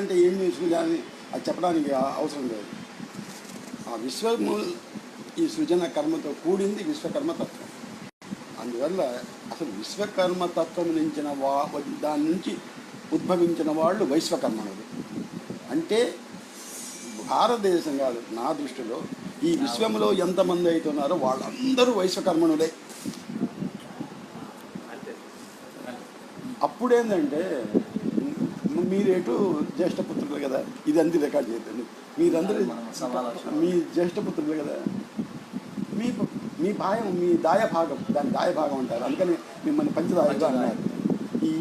అంటే ఏం సృజన అది చెప్పడానికి అవసరం లేదు. ఆ విశ్వము ఈ సృజన కర్మతో కూడింది విశ్వకర్మ తత్వం అందువల్ల అసలు విశ్వకర్మ తత్వం నుంచిన వా దాని నుంచి ఉద్భవించిన వాళ్ళు వైశ్వకర్మణులు. అంటే భారతదేశం కాదు నా దృష్టిలో ఈ విశ్వంలో ఎంతమంది అవుతున్నారో వాళ్ళందరూ వైశ్వకర్మణులే. అప్పుడేంటంటే మీరేటు జ్యేష్ఠపుత్రులు కదా. ఇది అంది రికార్డ్ చేయదండి మీరందరూ మీ జ్యేష్ఠపుత్రులు కదా. మీ మీ భాగం మీ దాయ భాగం దాని దాయ భాగం అంటారు. అందుకని మిమ్మల్ని పంచదాయులు అన్నారు. ఈ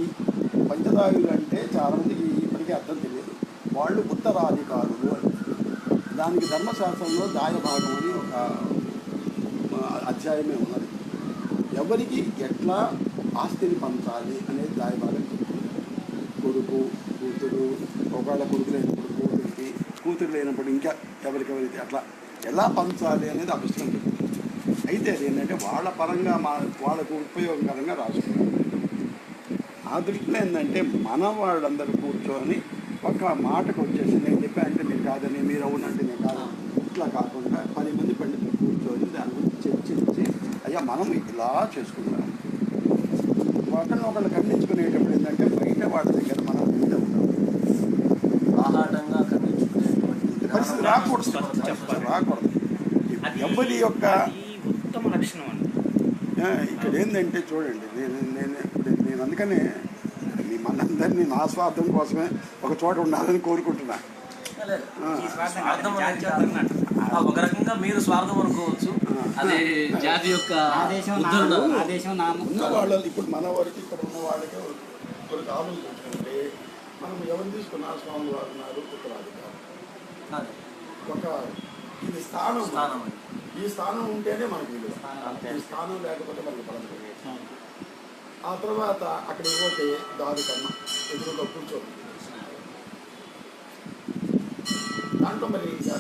పంచదాయులు అంటే చాలామందికి ఇప్పటికీ అర్థం తెలియదు. వాళ్ళు ఉత్తరాధికారులు దానికి ధర్మశాస్త్రంలో దాయ భాగం అని ఒక అధ్యాయమే ఉన్నది. ఎవరికి ఎట్లా ఆస్తిని పంచాలి అనేది దాయ భాగం చెప్తుంది. కొడుకు కూతురు ఒకవేళ కొడుకు లేనప్పుడు కూతురికి కూతురు లేనప్పుడు ఇంకా ఎవరికెవరికి అట్లా ఎలా పంచాలి అనేది ఆ అయితే అది ఏంటంటే వాళ్ళ పరంగా మా వాళ్ళకు ఉపయోగకరంగా రాసుకున్నారు. ఆ దృష్టిలో ఏంటంటే మన వాళ్ళందరూ కూర్చొని ఒక మాటకు వచ్చేసి నేను చెప్పా అంటే మీరు కాదని మీరు అవునంటే నేను కాదు ఇట్లా కాకుండా పది మంది పండితులు కూర్చొని దాని గురించి చర్చించి అయ్యా మనం ఇలా చేసుకుంటాం. ఒకళ్ళు ఒకళ్ళు ఖండించుకునేటప్పుడు ఏంటంటే బయట వాళ్ళ దగ్గర మనం వింటాం ఆహాటంగా ఖండించుకునేటువంటి పరిస్థితి రాకూడదు. రాకూడదు. ఎవరి యొక్క ఉత్తమ లక్షణం అండి. ఆ, ఇక్కడ ఏంటంటే చూడండి నేను నేను ఇప్పుడు నేను అందుకనే మీ మనందరినీ నా స్వార్థం కోసమే ఒక చోట ఉండాలని కోరుకుంటున్నా. ఒక రకంగా మీరు స్వార్థం అనుకోవచ్చు. అదే జాతి యొక్క ఆదేశం ఉద్ధరణ. నామం ఆదేశం నామం ఉన్న వాళ్ళని ఇప్పుడు మన వరకు ఇక్కడ ఉన్న వాళ్ళకి ఆలోచించుకుంటే మనం ఎవరు తీసుకున్నా? స్వామి వారు ఉన్నారు. ఒక ఇది స్థానం. స్థానం. ఈ స్థానం ఉంటేనే మనకు విలువ. ఈ స్థానం లేకపోతే మనకు బలం లేదు. ఆ తర్వాత అక్కడికి పోతే దారి కన్నా ఎదురుగా కూర్చోదు దాంట్లో మరి ఇంకా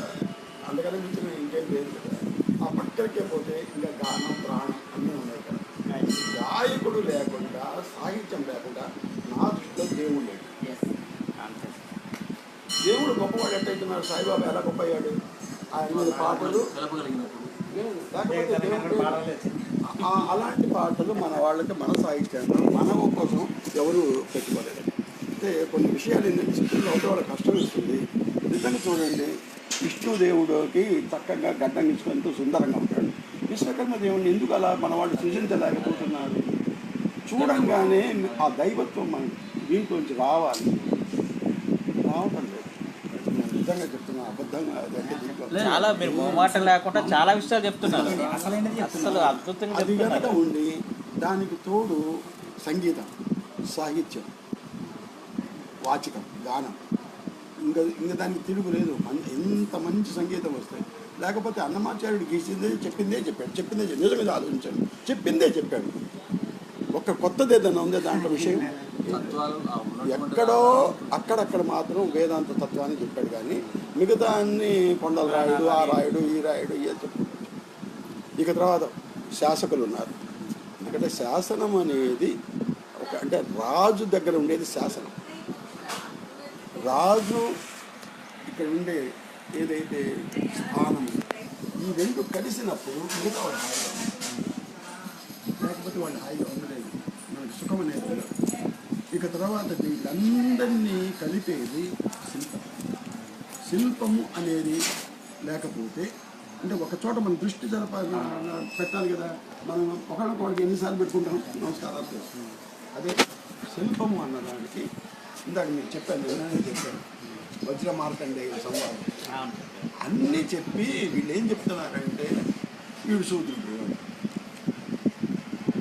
అందుకని మించిన ఇంకేం లేదు కదా. ఆ పక్కడికే పోతే ఇంకా గానం ప్రాణం అన్నీ ఉన్నాయి కదా. గాయకుడు లేకుండా సాహిత్యం లేకుండా నా దృష్టిలో దేవుడు లేడు. దేవుడు గొప్పవాడు ఎట్టయితున్నాడు సాయిబాబా ఎలా గొప్ప అయ్యాడు ఆయన మీద పాటలు. అలాంటి పాటలు మన వాళ్ళకి మన సాహిత్యంలో మన కోసం ఎవరు పెట్టుకోలేదు. అంటే కొన్ని విషయాలు ఏంటంటే చిత్రంలో ఒకటి వాళ్ళ కష్టం ఇస్తుంది నిజంగా చూడండి విష్ణుదేవుడికి చక్కగా గడ్డం ఇచ్చుకుంటూ సుందరంగా ఉంటాడు. విశ్వకర్మ దేవుడిని ఎందుకు అలా మన వాళ్ళు సృజించలేకపోతున్నారు? చూడంగానే ఆ దైవత్వం మన దీంట్లోంచి రావాలి. రావటం చెప్తున్నా అబద్ధంగా అదంటే దీంట్లో లేదు. చాలా మీరు మొహమాటం లేకుండా చాలా విషయాలు చెప్తున్నారు. అసలు అద్భుతంగా అది కనుక చెప్తున్నారు ఉండి దానికి తోడు సంగీతం సాహిత్యం వాచికం గానం. ఇంకా ఇంకా దానికి తిరుగు లేదు. ఎంత మంచి సంగీతం వస్తాయి. లేకపోతే అన్నమాచార్యుడు గీసిందే చెప్పిందే చెప్పాడు. చెప్పిందే చెప్పాడు. నిజం మీద ఆలోచించాడు చెప్పిందే చెప్పాడు. ఒక కొత్తది ఏదైనా ఉందే దాంట్లో విషయం? ఎక్కడో అక్కడక్కడ మాత్రం వేదాంత తత్వాన్ని చెప్పాడు కానీ మిగతా అన్ని కొండల రాయుడు ఆ రాయుడు ఈ రాయుడు చెప్పాడు ఇక తర్వాత శాసకులు ఉన్నారు ఎందుకంటే శాసనం అనేది ఒక అంటే రాజు దగ్గర ఉండేది శాసనం రాజు ఇక్కడ ఉండే ఏదైతే స్థానం ఈ రెండు కలిసినప్పుడు మిగతా వాళ్ళు హాయిగా. లేకపోతే వాళ్ళు హాయిగా ఉండలేదు మనకి సుఖం అనేది ఉండదు. ఇక తర్వాత వీళ్ళందరినీ కలిపేది శిల్పం. శిల్పము అనేది లేకపోతే అంటే ఒక చోట మన దృష్టి జరప పెట్టాలి కదా. మనం ఒకళ్ళకొకరికి ఎన్నిసార్లు పెట్టుకుంటాం. నమస్కారాలు చేస్తున్నాం. అదే శిల్పము అన్నదానికి ఇందాక మీరు చెప్పాను నేనే చెప్పాను వజ్ర మార్కండేయ సంవాదం. అన్నీ చెప్పి వీళ్ళు ఏం చెప్తున్నారంటే వీడు సూత్రుడు.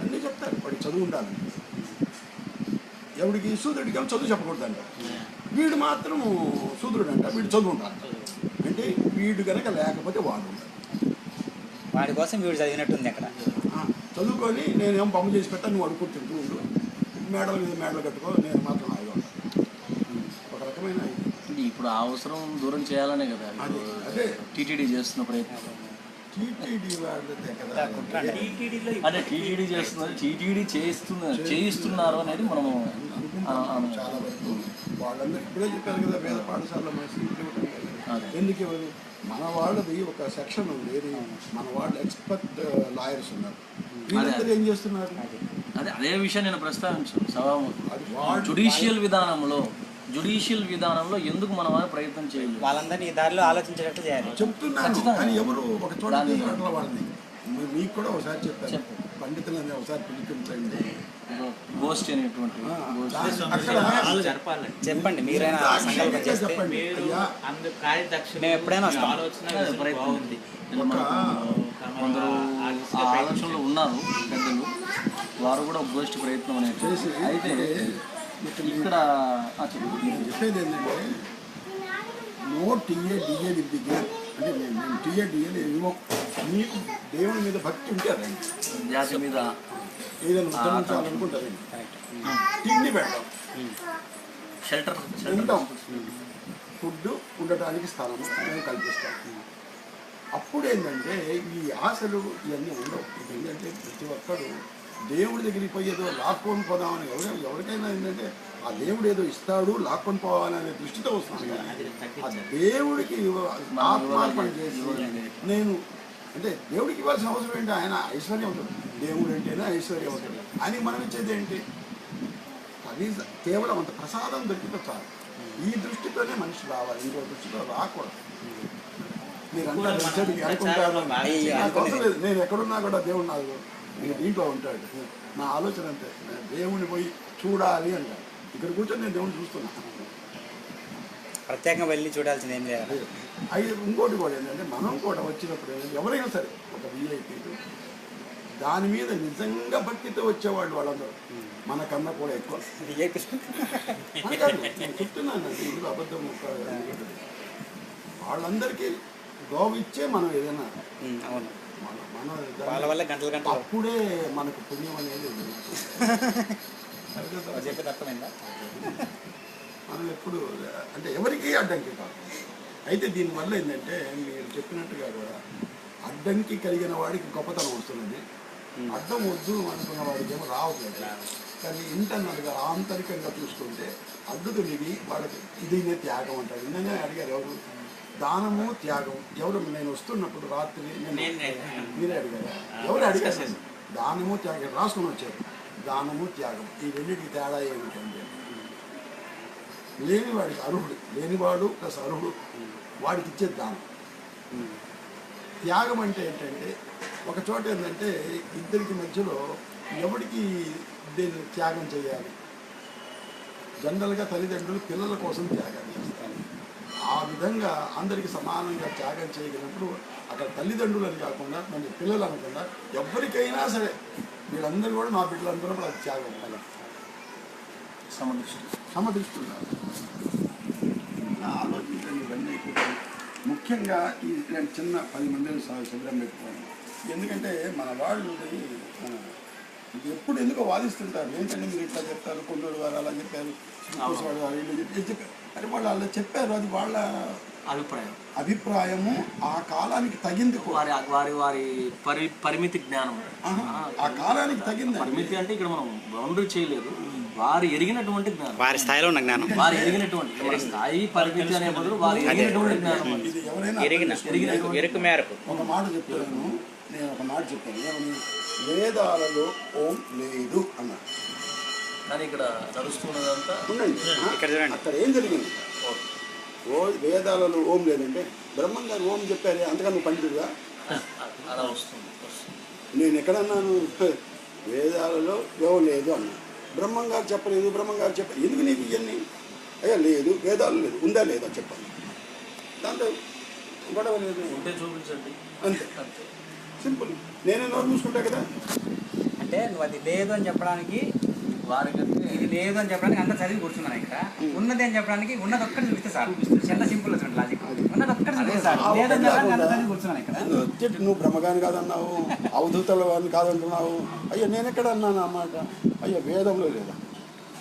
అన్నీ చెప్తారు. వాడికి చదువు ఉండాలి. ఎవడికి సూర్యుడికి ఏమో చదువు చెప్పకూడదంట వీడు మాత్రం సూర్యుడు అంట వీడు చదువు ఉండాలి అంటే వీడు కనుక లేకపోతే వాడు వాడి కోసం వీడు చదివినట్టుంది అక్కడ. చదువుకొని నేనేం బొమ్మ చేసి పెట్టాను నువ్వు అడుగుతుంటూ ఉండు. మేడల మీద మేడలు కట్టుకో నేను మాత్రం ఉంటాను ఒక రకమైన ఇది. ఇప్పుడు ఆ అవసరం దూరం చేయాలనే కదా. అదే. టీటీడీ చేస్తున్న ప్రయత్నం. టీటీడీ వాళ్ళదే కదా. టీటీడీలో అదే టీటీడీ చేస్తున్నారు టీటీడీ చేస్తున్నారు చేయిస్తున్నారు అనేది మనము. చాలా వరకు వాళ్ళందరూ ఇప్పుడే చెప్పారు కదా వేద పాఠశాలలో మన సీట్లు ఇవ్వటం లేదు. అదే. ఎందుకు ఇవ్వరు? మన వాళ్ళది ఒక సెక్షన్ ఉంది ఏది? మన వాళ్ళు ఎక్స్పర్ట్ లాయర్స్ ఉన్నారు. వీళ్ళందరూ ఏం చేస్తున్నారు? అదే. అదే విషయం నేను ప్రస్తావించాను. వాళ్ళు జుడిషియల్ విధానంలో జుడిషియల్ విధానంలో ఎందుకు మన వారు ప్రయత్నం చేయలేదు? వాళ్ళందరినీ ఈ దారిలో ఆలోచించేటట్టు చేయాలి. చెప్తున్నాను. కానీ ఎవరు? ఒక చోట వాళ్ళని. మీకు కూడా ఒకసారి చెప్పాను. చెప్పు. పండితులని ఒకసారి పిలిపించండి. గోష్ఠి అనేటువంటి చెప్పండి మీరైనా సంకల్పం చేస్తే మేము ఎప్పుడైనా. బాగుంది కొందరు ఆ ఆలోచనలో ఉన్నారు పెద్దలు. వారు కూడా గోష్ఠి ప్రయత్నం అనేది అయితే ఇక్కడ. నేను చెప్పేది ఏంటంటే no TA DA with the game అంటే నేను టీఏ డిఏ ఇవ్వం మీకు దేవుని మీద భక్తి ఉంటే జాతి మీద ఏదైనా ఉద్ధరించాలనుకుంటారండి తిండి పెట్టడం షెల్టర్ ఉంటాం ఫుడ్ ఉండటానికి స్థలం మేము కల్పిస్తాం. అప్పుడు ఏంటంటే ఈ ఆశలు ఇవన్నీ ఉండవు. ఏంటంటే ప్రతి ఒక్కరు దేవుడి దగ్గరికి పోయి ఏదో లాక్కొని పోదామని ఎవరు ఎవరికైనా ఏంటంటే ఆ దేవుడు ఏదో ఇస్తాడు లాక్కొని పోవాలనే దృష్టితో వస్తున్నాను కానీ ఆ దేవుడికి ఆత్మార్పణ చేసి నేను అంటే దేవుడికి ఇవ్వాల్సిన అవసరం ఏంటి? ఆయన ఐశ్వర్యం ఉంటుంది. దేవుడు అంటేనే ఐశ్వర్యం ఉంటుంది. అని మనం ఇచ్చేది ఏంటి? కనీసం కేవలం అంత ప్రసాదం దొరికితే చాలు. ఈ దృష్టితోనే మనిషి రావాలి. ఇంకో దృష్టితో రాకూడదు. మీరు అనుకుంటారు నేను ఎక్కడున్నా కూడా దేవుడు నాకు నేను దీంట్లో ఉంటాడు. నా ఆలోచన అంతే. దేవుడిని పోయి చూడాలి అంటాడు. ఇక్కడ కూర్చొని నేను దేవుడిని చూస్తున్నా. ప్రత్యేకంగా వెళ్ళి చూడాల్సింది ఏం లేదు. అయితే ఇంకోటి కూడా ఏంటంటే మనం కూడా వచ్చినప్పుడు ఏంటంటే ఎవరైనా సరే ఒక విఐపీలు దాని మీద నిజంగా భక్తితో వచ్చేవాళ్ళు వాళ్ళందరూ. మనకన్నా కూడా ఎక్కువ. నేను చెప్తున్నాను ఇందులో అబద్ధం. వాళ్ళందరికీ గోవు ఇచ్చే మనం ఏదైనా. అవును. మన వాళ్ళ వల్ల గంటలు గంటలు. అప్పుడే మనకు పుణ్యం అనేది. చెప్పేది అర్థమైందా? మనం ఎప్పుడు అంటే ఎవరికీ అడ్డంకి కాదు. అయితే దీనివల్ల ఏంటంటే మీరు చెప్పినట్టుగా కూడా అడ్డంకి కలిగిన వాడికి గొప్పతనం వస్తున్నది. అడ్డం వద్దు అనుకున్న వాడికి ఏమో రావట్లేదు కానీ ఇంటర్నల్గా ఆంతరికంగా చూసుకుంటే అద్దుతునిది వాళ్ళకి ఇదినే త్యాగం అంటారు. నిన్ననే అడిగారు ఎవరు? దానము త్యాగం. ఎవరు? నేను వస్తున్నప్పుడు రాత్రి. మీరే అడిగారా? ఎవరు అడిగారు? దానము త్యాగం. రాసుకొని వచ్చారు. దానము త్యాగం. ఈ రెండింటికి తేడా ఏమిటంటే లేనివాడికి అర్హుడు. లేనివాడు ప్లస్ అర్హుడు. వాడికి ఇచ్చే దానం త్యాగం అంటే ఏంటంటే ఒక చోట ఏంటంటే ఇద్దరికి మధ్యలో ఎవరికి దీన్ని త్యాగం చేయాలి? జనరల్గా తల్లిదండ్రులు పిల్లల కోసం త్యాగం చేస్తారు. ఆ విధంగా అందరికి సమానంగా త్యాగం చేయగలిగినప్పుడు అక్కడ తల్లిదండ్రులని కాకుండా మన పిల్లలు అనకుండా ఎవరికైనా సరే వీళ్ళందరూ కూడా నా బిడ్డలు అనుకున్నప్పుడు అది త్యాగం అలా సమదృష్టి. ముఖ్యంగా ఈ ఇలాంటి చిన్న పది మందిని స- శిబిరం పెట్టుకోండి ఎందుకంటే మన వాళ్ళు మన ఎప్పుడు ఎందుకో వాదిస్తుంటారు. ఏంటంటే మీరు ఇట్లా చెప్తారు? కొండూరు గారు అలా చెప్పారు వారు వీళ్ళు చెప్పి- చెప్పారు. అని వాళ్ళు అలా చెప్పారు. అది వాళ్ళ అభిప్రాయం. అభిప్రాయము ఆ కాలానికి తగింది కూడా. వారి వారి వారి పరి పరిమితి జ్ఞానం. ఆ కాలానికి తగింది పరిమితి అంటే ఇక్కడ మనం బౌండరీ చేయలేదు. వారు ఎరిగినటువంటి జ్ఞానం. వారి స్థాయిలో ఉన్న జ్ఞానం. వారు ఎరిగినటువంటి స్థాయి పరిమితి అనే బదులు వారు ఎరిగినటువంటి జ్ఞానం అది. ఇది ఎవరైనా ఎరిగిన ఎరుకు మేరకు. ఒక మాట చెప్తాను. నేను ఒక మాట చెప్పాను ఏమని వేదాలలో ఓం లేదు అన్నాడు కానీ ఇక్కడ నడుస్తున్నదంతా? ఇక్కడ చూడండి. అక్కడ ఏం జరిగింది? ఓ వేదాలలో ఓం లేదంటే బ్రహ్మం గారు ఓం చెప్పారే అంతగా నువ్వు పండితుడుగా అలా వస్తుంది. నేను ఎక్కడన్నాను? వేదాలలో ఓం లేదు అన్నాను బ్రహ్మం గారు చెప్పలేదు బ్రహ్మం గారు చెప్పలేదు ఎందుకు నీకు ఇవన్నీ? అయ్యా లేదు వేదాలు లేదు ఉందా లేదా చెప్పండి. దాంట్లో గొడవ లేదు. ఉంటే చూపించండి. అంతే. అంతే. సింపుల్. నేనే నోరు మూసుకుంటా కదా? అంటే నువ్వు అది లేదు అని చెప్పడానికి వారికంటే ఇది లేదు అని చెప్పడానికి అంతా చదివి కూర్చున్నాను ఇక్కడ. ఉన్నది అని చెప్పడానికి ఉన్నది ఒక్కటి చూపిస్తే సార్ చాలా సింపుల్ చూడండి లాజిక్ ఉన్నది ఒక్కటి చూపిస్తే సార్ ఆ లేదని ఒక్కటి చెప్పడానికి అంతా కాకుండా చదివి కూర్చున్నాను ఇక్కడ. నువ్వు బ్రహ్మగాని కాదన్నావు అవధూతల వారిని కాదంటున్నావు. అయ్యో నేను ఎక్కడ అన్నాను ఆ మాట? అయ్యో వేదంలో లేదా?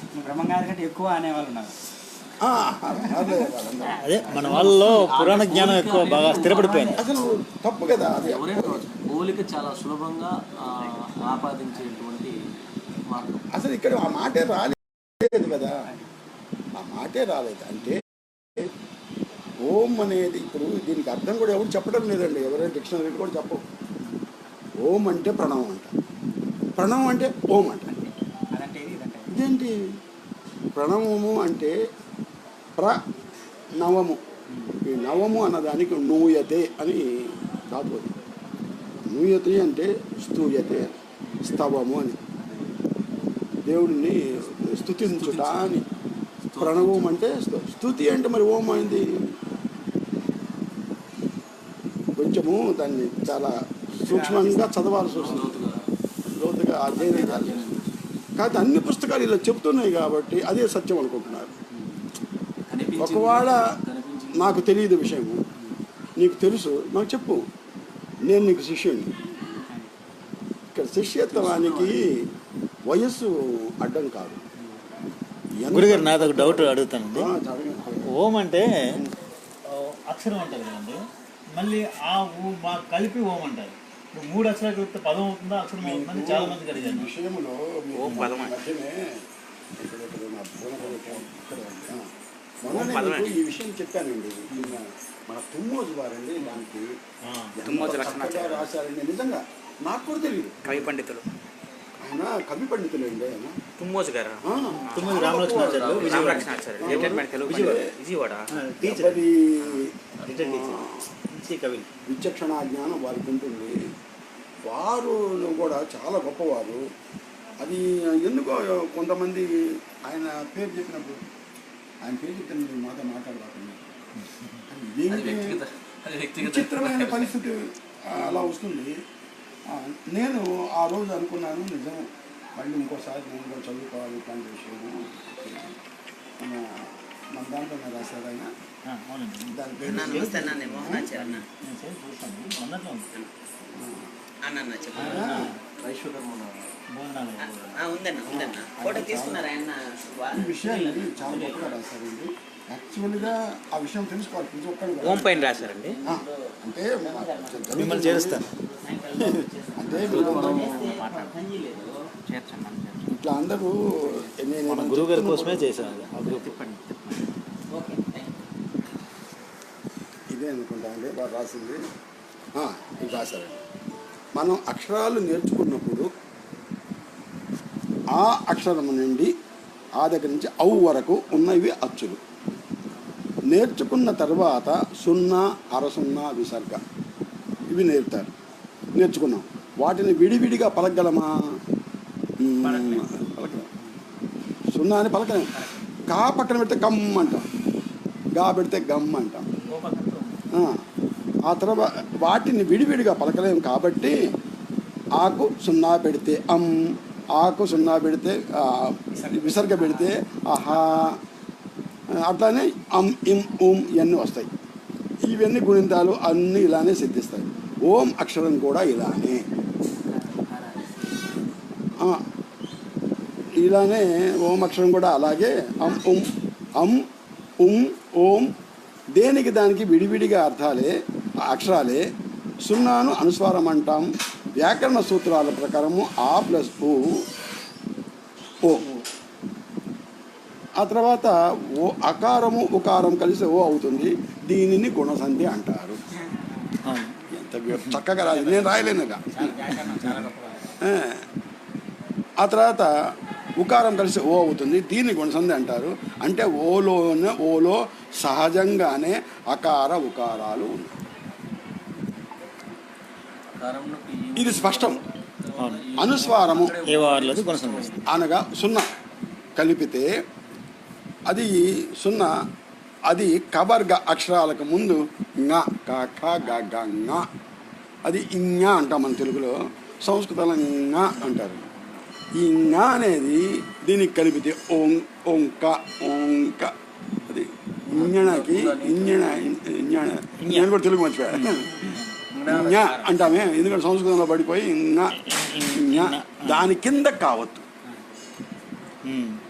నువ్వు బ్రహ్మంగారి కంటే ఎక్కువ అనేవాళ్ళు ఉన్నారు. ఆ, అదే మన వాళ్ళలో పురాణ జ్ఞానం ఎక్కువ బాగా స్థిరపడిపోయింది. అసలు తప్పు కదా అది. ఎవరైనా కావచ్చు. పోలిక చాలా సులభంగా ఆపాదించేటువంటి అసలు ఇక్కడ ఆ మాటే రాలేదు కదా. ఆ మాటే రాలేదు. అంటే ఓం అనేది ఇప్పుడు దీనికి అర్థం కూడా ఎవరు చెప్పడం లేదండి. ఎవరైనా డిక్షనరీ కూడా చెప్పవు ఓం అంటే ప్రణవం అంట. ప్రణవం అంటే ఓం అంట. ఇదంటే ఇది. ఇదేంటి? ప్రణవము అంటే ప్ర నవము ఈ నవము అన్నదానికి నూయతే అని అది. నూయతే అంటే స్తూయతే స్తవము అని. దేవుడిని స్తుతించుట. అని ప్రణవం అంటే స్తుతి అంటే మరి ఓం అయింది. కొంచెము దాన్ని చాలా సూక్ష్మంగా చదవాల్సి వస్తుంది. లోతుగా అధ్యయనం వస్తుంది. కాకపోతే అన్ని పుస్తకాలు ఇలా చెప్తున్నాయి కాబట్టి అదే సత్యం అనుకుంటున్నారు. ఒకవేళ నాకు తెలియదు విషయము. నీకు తెలుసు. నాకు చెప్పు. నేను నీకు శిష్యుని ఇక్కడ శిష్యత్వానికి వయస్సు అడ్డం కాదు. గురుగారు నాది ఒక డౌట్ అడుగుతానండి. ఓం అంటే అక్షరం అంటారు కదండి. మళ్ళీ ఆ ఊ మా కలిపి ఓం అంటారు. ఇప్పుడు మూడు అక్షరాలు కలిపితే పదం అవుతుందా అక్షరం అవుతుందని చాలా మందికి ఈ అడిగాను విషయంలో ఓం పదం ఈ విషయం చెప్పానండి. మన తుమ్మోజు వారండి దానికి. రాశారండి. నిజంగా నాకు కూడా తెలియదు కవి పండితులు. ఆయన కవి పండితులండి ఆయన. తుమ్మోజు గారా? ఆ. తొమ్మిది రామలక్ష్మణాచార్యులు విజయవాడ. రామలక్ష్మణాచార్య రిటైర్మెంట్ తెలుగు పండితులు. విజయవాడ? ఆ, టీచర్. ఎవరి రిటైర్డ్ టీచర్. మంచి కవి. విచక్షణ జ్ఞానం వారికి ఉంటుంది. వారు కూడా చాలా గొప్పవారు. అది ఎందుకో కొంతమంది ఆయన పేరు చెప్పినప్పుడు ఆయన పేరు చెప్తే మీరు మాతో వ్యక్తిగత విచిత్రమైన పరిస్థితి అలా వస్తుంది. నేను ఆ రోజు అనుకున్నాను నిజం మళ్ళీ ఇంకోసారి నేను కూడా చదువుకోవాలి ఇట్లాంటి విషయము. మన మన దాంట్లో రాశారు ఆయన దాని పేరు నేను నేను విషయాన్ని చాలా గొప్పగా రాశారండి. యాక్చువల్గా ఆ విషయం తెలుసుకోవాలి. ప్రతి ఒక్కరు. ఓం పైన రాశారండి. అంటే మిమ్మల్ని చేరుస్తాను. అంటే ఇట్లా అందరూ మన గురువు గారి కోసమే చేశాను. ఇదే అనుకుంటా అండి వారు రాసింది. ఇది రాశారండి. మనం అక్షరాలు నేర్చుకున్నప్పుడు ఆ అక్షరం నుండి ఆ దగ్గర నుంచి ఔ వరకు ఉన్నవి అచ్చులు. నేర్చుకున్న తర్వాత సున్నా అరసున్నా విసర్గ. ఇవి నేర్పుతారు. నేర్చుకున్నాం. వాటిని విడివిడిగా పలకగలమా? పలకలేం. సున్నా అని పలకలేం. కా పక్కన పెడితే గమ్ అంటాం. గా పెడితే గమ్ అంటాం. ఆ, తర్వాత వాటిని విడివిడిగా పలకలేం కాబట్టి ఆకు సున్నా పెడితే అమ్ ఆకు సున్నా పెడితే విసర్గ పెడితే ఆహా అట్లానే అమ్ ఇమ్ ఉమ్ ఇవన్నీ వస్తాయి. ఇవన్నీ గుణింతాలు అన్నీ ఇలానే సిద్ధిస్తాయి. ఓం అక్షరం కూడా ఇలానే. ఇలానే ఓం అక్షరం కూడా అలాగే అం ఉం అం ఉం ఓం దేనికి దానికి విడివిడిగా అర్థాలే అక్షరాలే. సున్నాను అనుస్వారం అంటాం వ్యాకరణ సూత్రాల ప్రకారము ఆ ప్లస్ ఓ ఓ. ఆ తర్వాత ఓ అకారము ఉకారం కలిసి ఓ అవుతుంది. దీనిని గుణసంధి అంటారు. చక్కగా రాదు. నేను గొప్పగా ఆ. తర్వాత ఉకారం కలిసి ఓ అవుతుంది. దీన్ని గుణసంధి అంటారు. అంటే ఓలోనే ఓలో సహజంగానే అకార ఉకారాలు ఉన్నాయి. ఇది స్పష్టం. అనుస్వారము అనగా సున్నా కలిపితే అది సున్నా అది కవర్గ అక్షరాలకు ముందు ङ క ఖ గ గ అది ఇంగ అంటాం మన తెలుగులో సంస్కృతంలో ఇంగ అంటారు. ఈ ఇంగ అనేది దీనికి కలిపితే ఓం ఓంక ఓంక. అది ఇంజనకి ఇంజన ఇంజన కూడా తెలుగు మర్చిపోయాడు అంటామే ఎందుకంటే సంస్కృతంలో పడిపోయి ఇంగ ఇంగ. దాని కింద కావద్దు.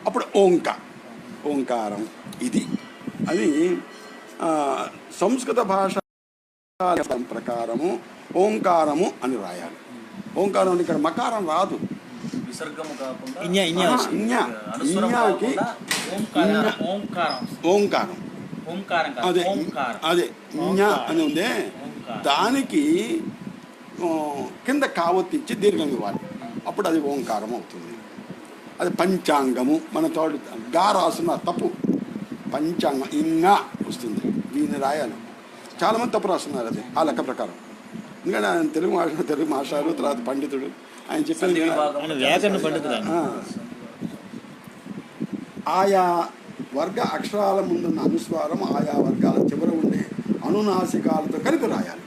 అప్పుడు ఓంక ఓంకారం ఇది. అది సంస్కృత భాష ప్రకారము ఓంకారము అని రాయాలి. ఓంకారం అంటే ఇక్కడ మకారం రాదు. విసర్గము కాకుండా ఇన్యా ఇన్యా. ఆహా, ఇన్యా. అనుస్వరం ఇన్యాకి కాకుండా ఓంకారం ఓంకారం. ఓంకారం. ఓంకారం అదే ఓంకారం. అదే ఇన్యా అని ఉందే. ఓంకారం. దానికి కింద కావత్తి ఇచ్చి దీర్ఘం ఇవ్వాలి. అప్పుడు అది ఓంకారం అవుతుంది. అది పంచాంగము మన తోడు గా రాసిన తప్పు. పంచాంగం ఇంకా వస్తుంది. దీన్ని రాయాలి. చాలామంది తప్పు రాస్తున్నారు అది ఆ లెక్క ప్రకారం. ఎందుకంటే ఆయన తెలుగు మాస్టర్ తెలుగు మాస్టారు తర్వాత పండితుడు. ఆయన. ఆ. ఆయా వర్గ అక్షరాల ముందున్న అనుస్వారం ఆయా వర్గాల చివర ఉండే అనునాసికాలతో కలిపి రాయాలి.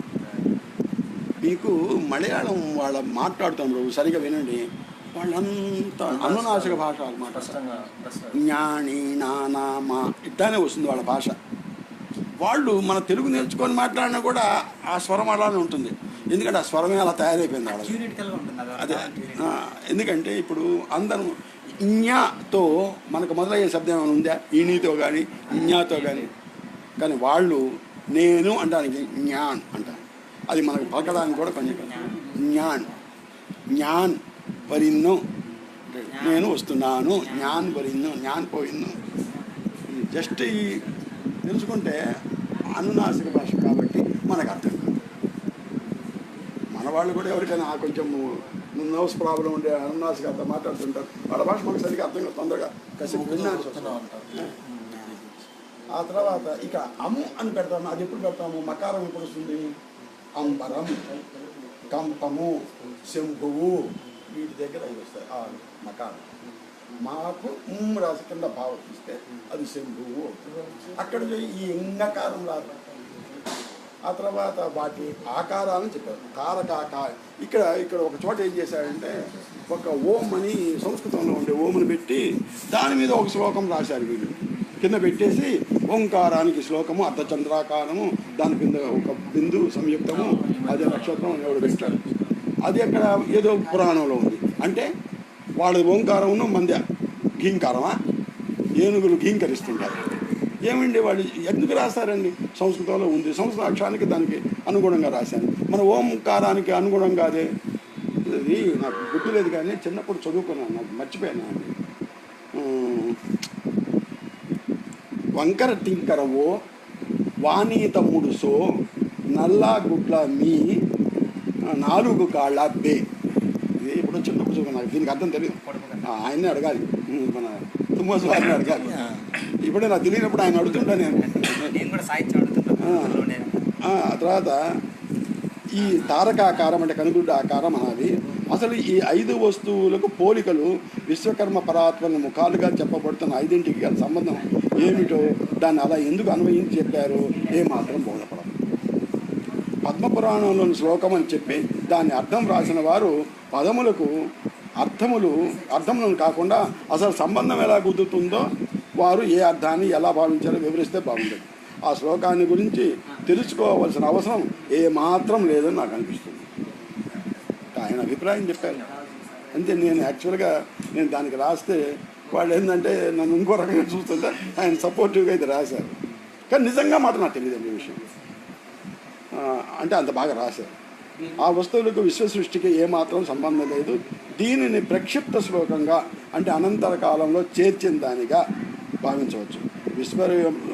మీకు మలయాళం వాళ్ళ మాట్లాడుతున్నారు సరిగా వినండి. వాళ్ళంతా అనునాసిక భాష ప్రశ్న జ్ఞాని నానా మా ఇట్లానే వస్తుంది వాళ్ళ భాష. వాళ్ళు మన తెలుగు నేర్చుకొని మాట్లాడినా కూడా ఆ స్వరం అలానే ఉంటుంది. ఎందుకంటే ఆ స్వరమే అలా తయారైపోయింది అదే. ఎందుకంటే ఇప్పుడు అందరం ఇన్యాతో మనకు మొదలయ్యే శబ్దం ఏమైనా ఉందా? ఈనీతో కానీ ఇన్యాతో కానీ కానీ వాళ్ళు నేను అంటానికి జ్ఞాన్ అంటారు. అది మనకు పలకడానికి కూడా పని జ్ఞాన్. జ్ఞాన్ వరిన్ను నేను వస్తున్నాను. జ్ఞాన్ వరిన్ను జ్ఞాన్ పోయిన్ను జస్ట్ ఈ తెలుసుకుంటే అనునాసిక భాష కాబట్టి మనకు అర్థం కాదు. మన వాళ్ళు కూడా ఎవరికైనా కొంచెం నోస్ ప్రాబ్లం ఉండే అనునాసిక అంతా మాట్లాడుతుంటారు. వాళ్ళ భాష మనకు సరిగ్గా అర్థం కాదు తొందరగా కాసేపు ఆ తర్వాత ఇక అము అని పెడతాము అది ఎప్పుడు పెడతాము? మకారం ఎప్పుడు వస్తుంది? అంబరం కంపము శంభువు వీటి దగ్గర అవి వస్తాయి. మకారం. మాకు ఉమ్ రాసి కింద భావం అది శంభువు అక్కడ ఈ ఇంగకారం రాదు. ఆ తర్వాత వాటి ఆకారాలను చెప్పారు. కారకాక ఇక్కడ ఇక్కడ ఒక చోట ఏం చేశారంటే ఒక ఓం అని సంస్కృతంలో ఉండే ఓంని పెట్టి దాని మీద ఒక శ్లోకం రాశారు వీళ్ళు. కింద పెట్టేసి ఓంకారానికి శ్లోకము అర్ధచంద్రాకారము దాని కింద ఒక బిందు సంయుక్తము అదే నక్షత్రం ఎవడు పెట్టారు. అది అక్కడ ఏదో పురాణంలో ఉంది. అంటే వాళ్ళ ఓంకారమును మంది. ఘీంకారమా? ఏనుగులు ఘీంకరిస్తుంటారు. ఏమండి వాళ్ళు? ఎందుకు రాస్తారండి సంస్కృతంలో ఉంది. సంస్కృత అక్షరానికి దానికి అనుగుణంగా రాశాను మన ఓంకారానికి అనుగుణంగా అదే. ఇది నాకు గుర్తులేదు కానీ చిన్నప్పుడు చదువుకున్నాను. నాకు మర్చిపోయాను అండి. వంకర టింకరవో వాణి తమ్ముడు సో నల్లా గుడ్ల మీ నాలుగు కాళ్ళ బే. చిన్నప్పుడు చదువుకున్నాను నాకు దీనికి అర్థం తెలియదు ఆయన్నే అడగాలి. మన తుమ్మోసు వారిని అడగాలి. ఇప్పుడే నాకు తెలియనప్పుడు ఆయన అడుగుతుంటా నేను. ఆ. తర్వాత ఈ తారకాకారం అంటే కనుగుడ్డ ఆకారం అనాలి. అసలు ఈ ఐదు వస్తువులకు పోలికలు విశ్వకర్మ పరాత్మల ముఖాలుగా చెప్పబడుతున్న ఐదింటికి గల సంబంధం ఏమిటో దాన్ని అలా ఎందుకు అన్వయించి చెప్పారు? ఏమాత్రం బోధపడదు. పద్మపురాణంలోని శ్లోకం అని చెప్పి దాని అర్థం రాసిన వారు పదములకు అర్థములు అర్థములను కాకుండా అసలు సంబంధం ఎలా కుదురుతుందో వారు ఏ అర్థాన్ని ఎలా భావించాలో వివరిస్తే బాగుంటుంది. ఆ శ్లోకాన్ని గురించి తెలుసుకోవాల్సిన అవసరం ఏ మాత్రం లేదని నాకు అనిపిస్తుంది. ఆయన అభిప్రాయం చెప్పారు. అంతే నేను యాక్చువల్గా నేను దానికి రాస్తే వాళ్ళు ఏంటంటే నన్ను ఇంకో రకంగా చూస్తుంటే ఆయన సపోర్టివ్గా ఇది రాశారు. కానీ నిజంగా మాట నాకు తెలియదు ఈ విషయం. అంటే అంత బాగా రాశారు. ఆ వస్తువులకు విశ్వ సృష్టికి ఏమాత్రం సంబంధం లేదు. దీనిని ప్రక్షిప్త శ్లోకంగా అంటే అనంతర కాలంలో చేర్చిన దానిగా భావించవచ్చు. విశ్వ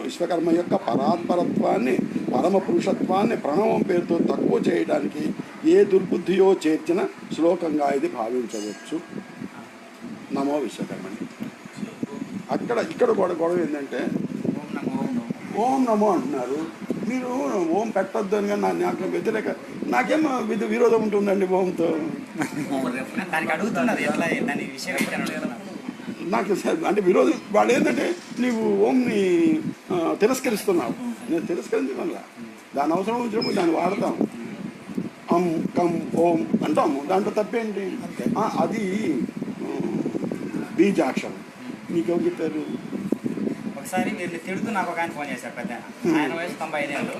విశ్వకర్మ యొక్క పరాత్పరత్వాన్ని పరమ పురుషత్వాన్ని ప్రణవం పేరుతో తక్కువ చేయడానికి ఏ దుర్బుద్ధియో చేర్చిన శ్లోకంగా ఇది భావించవచ్చు. నమో విశ్వకర్మని అక్కడ ఇక్కడ కూడా గొడవ ఏంటంటే ఓం నమో అంటున్నారు. మీరు ఓం పెట్టొద్దు అని కానీ నాకు వ్యతిరేక నాకేమో విధ విరోధం ఉంటుందండి ఓంతో. నాకు అంటే విరోధం వాళ్ళు ఏంటంటే నీవు ఓంని తిరస్కరిస్తున్నావు. నేను తిరస్కరించగల దాని అవసరం వచ్చినప్పుడు దాన్ని వాడతాం. అం కం ఓం అంటాము దాంట్లో తప్పేంటి? అది బీజాక్షరం. నీకెవరు చెప్పారు? ఒకసారి వీళ్ళు తిడుతూ నాకు ఒక ఆయన ఫోన్ చేశారు పెద్ద ఆయన. వయసు తొంభై ఐదేళ్ళు.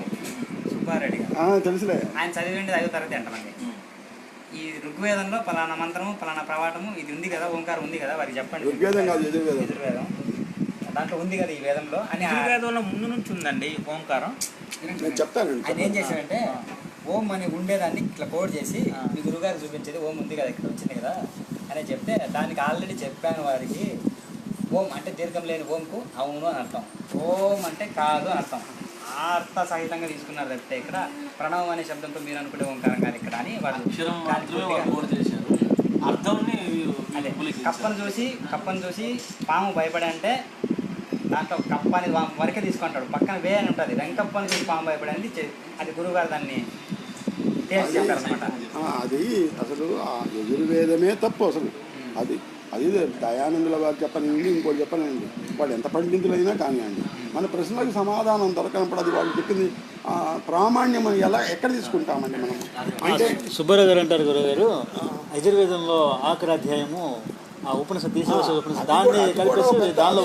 సుబ్బారెడ్డి గారు. ఆ, తెలుసులే. ఆయన చదివింది ఐదో తరగతి అంటామండి ఈ ఋగ్వేదంలో పలానా మంత్రము పలానా ప్రవాటము ఇది ఉంది కదా ఓంకారం ఉంది కదా వారికి చెప్పండి. ఋగ్వేదం కాదు యజుర్వేదం. దాంట్లో ఉంది కదా ఈ వేదంలో. అని ఆ- యజుర్వేదంలో ముందు నుంచి ఉందండి ఓంకారం. నేను చెప్తానండి ఆయన ఏం చేశాడంటే ఓం అని ఉండేదాన్ని ఇట్లా కోడ్ చేసి మీ గురుగారికి చూపించేది ఓం ఉంది కదా ఇక్కడ వచ్చింది కదా అని చెప్తే దానికి ఆల్రెడీ చెప్పాను వారికి. ఓం అంటే దీర్ఘం లేని ఓంకు అవును అని అర్థం. ఓం అంటే కాదు అని అర్థం. ఆ అర్థ సహితంగా తీసుకున్నారు తప్పితే ఇక్కడ ప్రణవం అనే శబ్దంతో మీరు అనుకునే ఓంకారం కాదు ఇక్కడ అని వాళ్ళు చేశారు. అర్థంని అదే కప్పను చూసి కప్పను చూసి పాము భయపడే అంటే దాంట్లో కప్ప అనేది వా- వరకే తీసుకుంటాడు. పక్కన వే అని ఉంటుంది. వెంకప్పని చూసి పాము భయపడే అనేది చే- అది గురువుగారు దాన్ని అది అసలు ఆ యజుర్వేదమే తప్పు అసలు. అది అది దయానందుల వారు చెప్పనండి ఇంకోటి చెప్పనండి వాళ్ళు ఎంత పండితులైనా కానివ్వండి. మన ప్రశ్నలకు సమాధానం దొరకనప్పుడు అది వాళ్ళు చెప్పింది ప్రామాణ్యం ఎలా ఎక్కడ తీసుకుంటామండి మనం అంటే సుబ్బారావు గారు అంటారు గురుగారు యజుర్వేదంలో ఆఖరి అధ్యాయము ఆ ఉపనిషత్ ఉపనిషత్ దాన్ని కలిపేసి దానిలో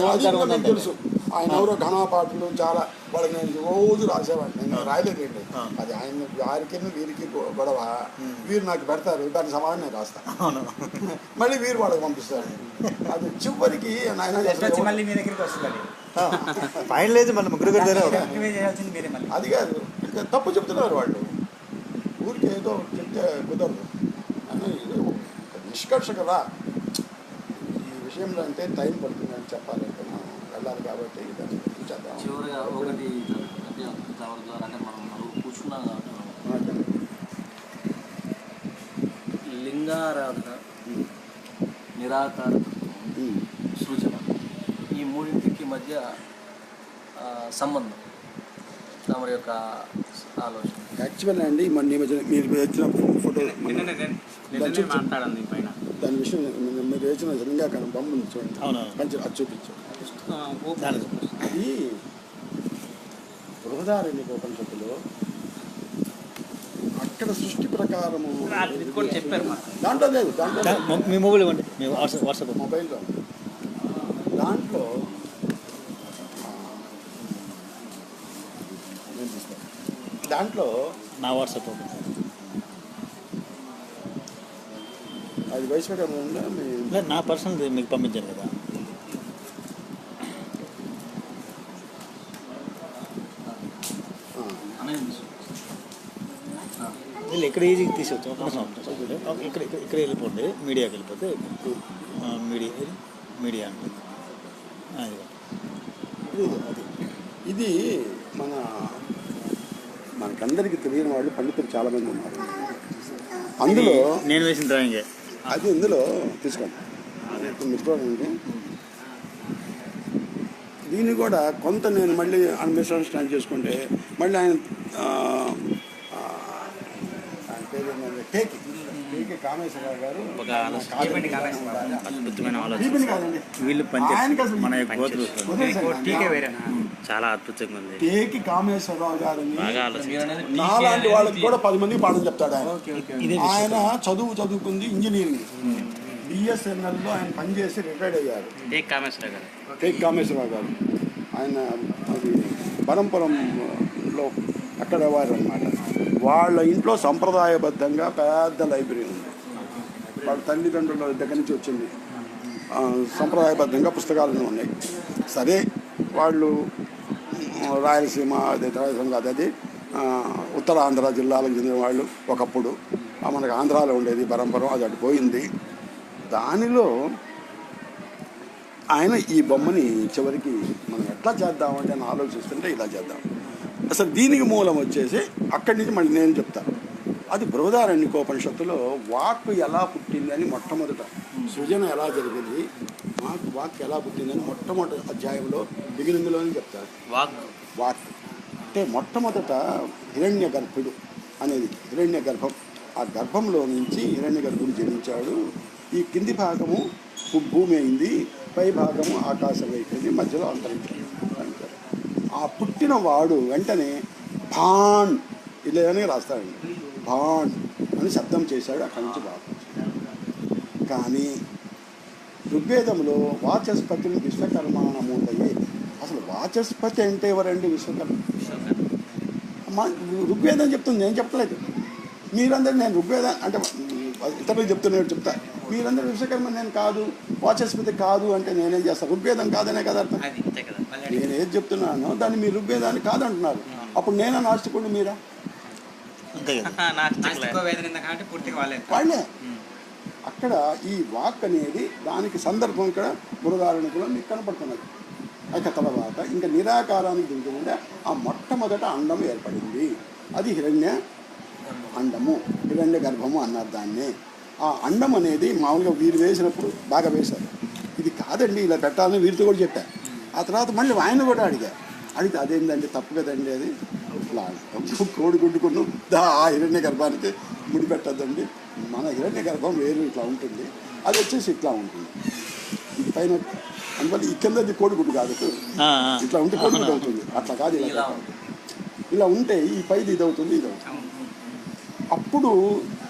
తెలుసు. ఆయన ఎవరో ఘనాపాఠులు చాలా వాళ్ళకి నేను రోజు రాసేవాడిని. నేను రాయలేదండి. అది ఆయన వారికి వీరికి గొడవ. వీరు నాకు పెడతారు. దానికి సమాధానం నేను రాస్తాను మళ్ళీ వీరు వాళ్ళకి పంపిస్తారు అది చివరికి అది మన కాదు. ఇంకా తప్పు చెప్తున్నారు వాళ్ళు. ఊరికి ఏదో చెప్తే కుదరదు. అని నిష్కర్ష కదా. ఈ విషయంలో అంటే టైం పడుతుందని చెప్పాలంటే మనం వెళ్ళాలి కాబట్టి దాన్ని చేద్దాం. చివరిగా ఒకటి అంటే ఎవరి ద్వారా అంటే మనం కూర్చున్నాం కాబట్టి లింగారాధన నిరాకార. సృజన ఈ మూడింటికి మధ్య సంబంధం. తమరి యొక్క ఆలోచన. యాక్చువల్ అండి మన మధ్య మీరు వచ్చిన ఫోటో మాట్లాడాను దీని పైన దాని విషయం మీరు- వేసిన లింగాకారం బొమ్మ ఉంది చూడండి. అవునవును. కొంచెం అది చూపించు. దాని అది బృహదారణ్య ఉపనిషత్తులో అక్కడ సృష్టి ప్రకారము దాంట్లో లేదు దాంట్లో మీ మొబైల్ ఇవ్వండి మీ వాట్సాప్ వాట్సాప్ మొబైల్లో దాంట్లో. దాంట్లో నా వాట్సాప్ అది లేదు నా పర్సనల్ మీకు పంపించాను కదా ఆ, అనేది వీళ్ళు ఇక్కడ ఈజీగా తీసుకోవచ్చు ఒక. ఓకే, ఇక్కడ ఇక్కడ ఇక్కడ వెళ్ళిపోండి. మీడియాకి వెళ్ళిపోతే మీడియా మీడియా అంటే ఆ, ఇదిగో. ఇది అది. ఇది మన మనకందరికీ తెలియని వాళ్ళు పండితులు చాలామంది ఉన్నారు. అందులో నేను వేసిన డ్రాయింగే. అది ఇందులో తీసుకోండి. చూడండి దీన్ని కూడా కొంత నేను మళ్ళీ మిస్అండర్స్టాండ్ చేసుకుంటే మళ్ళీ ఆయన కామేశ్వరరావు గారు. కామేశ్వరరావు. అద్భుతమైన వీళ్ళు మన. టీకే వేరేనా చాలా అద్భుతంగా ఉంది. టేకి కామేశ్వరరావు గారిని. నాలాంటి వాళ్ళకి కూడా పది మందికి పాఠం చెప్తాడు ఆయన. ఆయన చదువు చదువుకుంది ఇంజనీరింగ్. బిఎస్ఎన్ఎల్లో ఆయన పనిచేసి రిటైర్డ్ అయ్యారు. టేక్ కామేశ్వర గారు. టేక్ కామేశ్వరరావు గారు. ఆయన అది బరంపురంలో అక్కడ వారు అనమాట వాళ్ళ ఇంట్లో సంప్రదాయబద్ధంగా పెద్ద లైబ్రరీ ఉంది. వాళ్ళ తల్లిదండ్రుల దగ్గర నుంచి వచ్చింది. సంప్రదాయబద్ధంగా పుస్తకాలు ఉన్నాయి. సరే వాళ్ళు రాయలసీమ అదే రాయలసీమ కాదు అది ఉత్తరాంధ్ర జిల్లాలకు చెందిన వాళ్ళు ఒకప్పుడు మనకు ఆంధ్రాలో ఉండేది బరంపురం అది అటు పోయింది. దానిలో ఆయన ఈ బొమ్మని చివరికి మనం ఎట్లా చేద్దామంటే అని ఆలోచిస్తుంటే ఇలా చేద్దాం. అసలు దీనికి మూలం వచ్చేసి అక్కడి నుంచి మళ్ళీ నేను చెప్తాను అది బృహదారణ్యకోపనిషత్తులో వాక్ ఎలా పుట్టింది అని మొట్టమొదట సృజన ఎలా జరిగింది వాక్ వాక్ ఎలా పుట్టిందని మొట్టమొదటి అధ్యాయంలో బిగినింగ్లోనే చెప్తారు వాక్. వాక్. అంటే మొట్టమొదట హిరణ్య గర్భుడు అనేది హిరణ్య గర్భం. ఆ గర్భంలో నుంచి హిరణ్య గర్భుడు జనించాడు. ఈ కింది భాగము భూమి అయింది పై భాగము ఆకాశం అయిపోయింది మధ్యలో అంతరించాడు అంటారు. ఆ పుట్టిన వాడు వెంటనే భాన్ ఇలానే రాస్తాడండి. భాన్ అని శబ్దం చేశాడు అక్కడి నుంచి బాగా కానీ ఋగ్వేదంలో వాచస్పతిని విశ్వకర్మాణమూతయే అసలు వాచస్పతి అంటే ఎవరండి విశ్వకర్మ? మా ఋగ్వేదం చెప్తుంది నేను చెప్పలేదు. మీరందరూ నేను ఋగ్వేదం అంటే ఇతరులు చెప్తున్నాడు చెప్తా. మీరందరూ విశ్వకర్మ నేను కాదు వాచస్పతి కాదు అంటే నేనేం చేస్తాను ఋగ్వేదం కాదనే కదా అర్థం. నేను ఏది చెప్తున్నానో దాన్ని మీ ఋగ్వేదాన్ని కాదంటున్నారు. అప్పుడు నేనా నాస్తికుడు మీరా? అంతే కదా. నాస్తికులే. నాస్తిక వేదన కాబట్టి పూర్తిగా వాళ్ళే. అక్కడ ఈ వాక్ అనేది దానికి సందర్భం ఇక్కడ బృహదారణికులో మీకు కనపడుతున్నది. ఇక తర్వాత ఇంకా నిరాకారానికి దిగుతుంటే ఆ మొట్టమొదట అండం ఏర్పడింది. అది హిరణ్య అండము హిరణ్య గర్భము అన్నారు దాన్ని. ఆ అండం అనేది మామూలుగా వీరు వేసినప్పుడు బాగా వేశారు. ఇది కాదండి ఇలా పెట్టాలని వీరితో కూడా చెప్పారు ఆ తర్వాత మళ్ళీ ఆయన కూడా అడిగారు అడిగితే అదేందండి తప్పు కదండి అది. కోడి గుడ్డుకును దా ఆ హిరణ్య గర్భానికి ముడి పెట్టద్దండి. మన హిరణ్య గర్భం వేరు ఇట్లా ఉంటుంది. అది వచ్చేసి ఇట్లా ఉంటుంది. ఇది పైన అందువల్ల ఈ కిందది కోడిగుడ్డు కాదు. ఇట్లా ఉంటే కోడిగుడ్డు అవుతుంది. అట్లా కాదు ఇలా. ఇలా ఉంటే ఈ పైది ఇది అవుతుంది ఇది అవుతుంది. అప్పుడు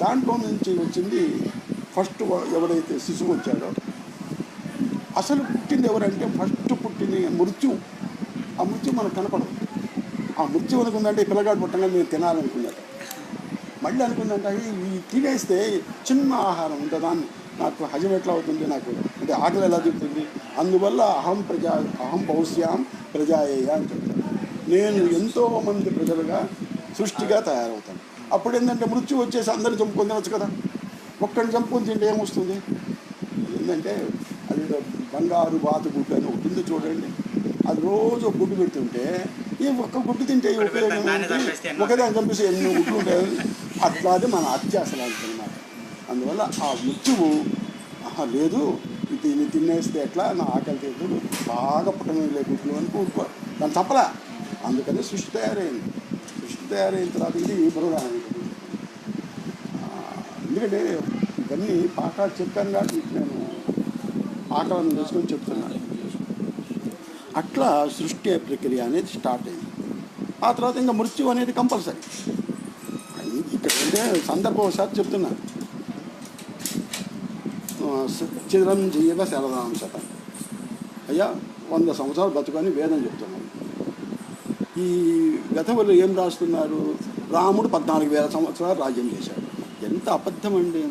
దాంట్లో నుంచి వచ్చింది ఫస్ట్ ఎవరైతే శిశువు వచ్చాడో అసలు పుట్టింది ఎవరంటే ఫస్ట్ పుట్టింది మృత్యు. ఆ మృత్యు మనకు కనపడదు. ఆ మృత్యు అనుకుందంటే పిల్లగాడు పుట్టంగా మేము తినాలనుకున్నట్టు మళ్ళీ అనుకుందంటే "ఈ- తినేస్తే చిన్న ఆహారం ఉంటుంది? అని నాకు హజం ఎట్లా అవుతుంది? నాకు అంటే ఆకలి ఎలా చెప్తుంది అందువల్ల అహం ప్రజా అహం పౌష్యాం ప్రజాయేయ అని చెప్తాను. నేను ఎంతో మంది ప్రజలుగా సృష్టిగా తయారవుతాను. అప్పుడు ఏంటంటే మృత్యు వచ్చేసి అందరిని చంపుకొని తినచ్చు కదా. ఒక్కడిని చంపుకొని తింటే ఏమొస్తుంది? ఏంటంటే అది బంగారు బాతు గుడ్డు అని ఒకటి చూడండి. అది రోజు ఒక గుడ్డు పెడుతుంటే ఈ ఒక్క గుడ్డు తింటే ఉపయోగం ఒకదాన్ని చంపేసి ఎన్ని. గుడ్లు ఉంటాయి. అట్లాది మన అత్యాస లాంటిది అనమాట అందువల్ల ఆ మృత్యువు ఆహా లేదు దీన్ని తినేస్తే ఎట్లా? నా ఆకలి తీరుతుంది. బాగా పుట్టమే గుడ్లు అని కూరుకో దాన్ని తప్పలా అందుకని సృష్టి తయారైంది. సృష్టి తయారైన తర్వాత ఇది బృహదానం ఎందుకంటే ఇవన్నీ పాఠాలు చెప్పాను కాబట్టి నేను ఆకలనం చేసుకొని చెప్తున్నాడు. అట్లా సృష్టి ప్రక్రియ అనేది స్టార్ట్ అయింది. ఆ తర్వాత ఇంకా మృత్యు అనేది కంపల్సరీ. ఇక్కడ అంటే సందర్భవశాత్తు చెప్తున్నాను చిరంజీవ శరదాంశత అయ్యా వంద సంవత్సరాలు బతుకని వేదం చెప్తున్నాను ఈ వ్యధవులు ఏం రాస్తున్నారు? రాముడు పద్నాలుగు వేల సంవత్సరాలు రాజ్యం చేశాడు. ఎంత అబద్ధం అండి?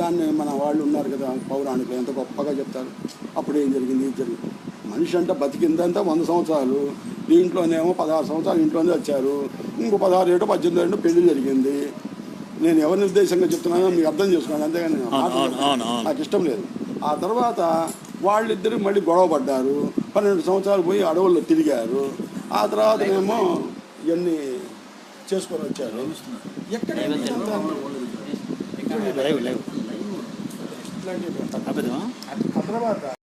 దాన్ని మన వాళ్ళు ఉన్నారు కదా పౌరాణికులు ఎంత గొప్పగా చెప్తారు. అప్పుడు ఏం జరిగింది? ఇది జరిగింది? మనిషి అంటే బతికిందంతా వంద సంవత్సరాలు. దీంట్లోనేమో పదహారు సంవత్సరాలు ఇంట్లోనే వచ్చారు. ఇంకో పదహారు ఏటో పద్దెనిమిది ఏటో పెళ్ళి జరిగింది. నేను ఎవరిని ఉద్దేశంగా చెప్తున్నానో మీకు అర్థం చేసుకోండి. అంతేగాని. నాకు ఇష్టం లేదు. ఆ తర్వాత వాళ్ళిద్దరు మళ్ళీ గొడవ పడ్డారు. పన్నెండు సంవత్సరాలు పోయి అడవుల్లో తిరిగారు. ఆ తర్వాత ఏమో ఇవన్నీ చేసుకొని వచ్చారు. ఎక్కడ లైవ్ లైవ్ ఇట్లాంటి అబద్ధమా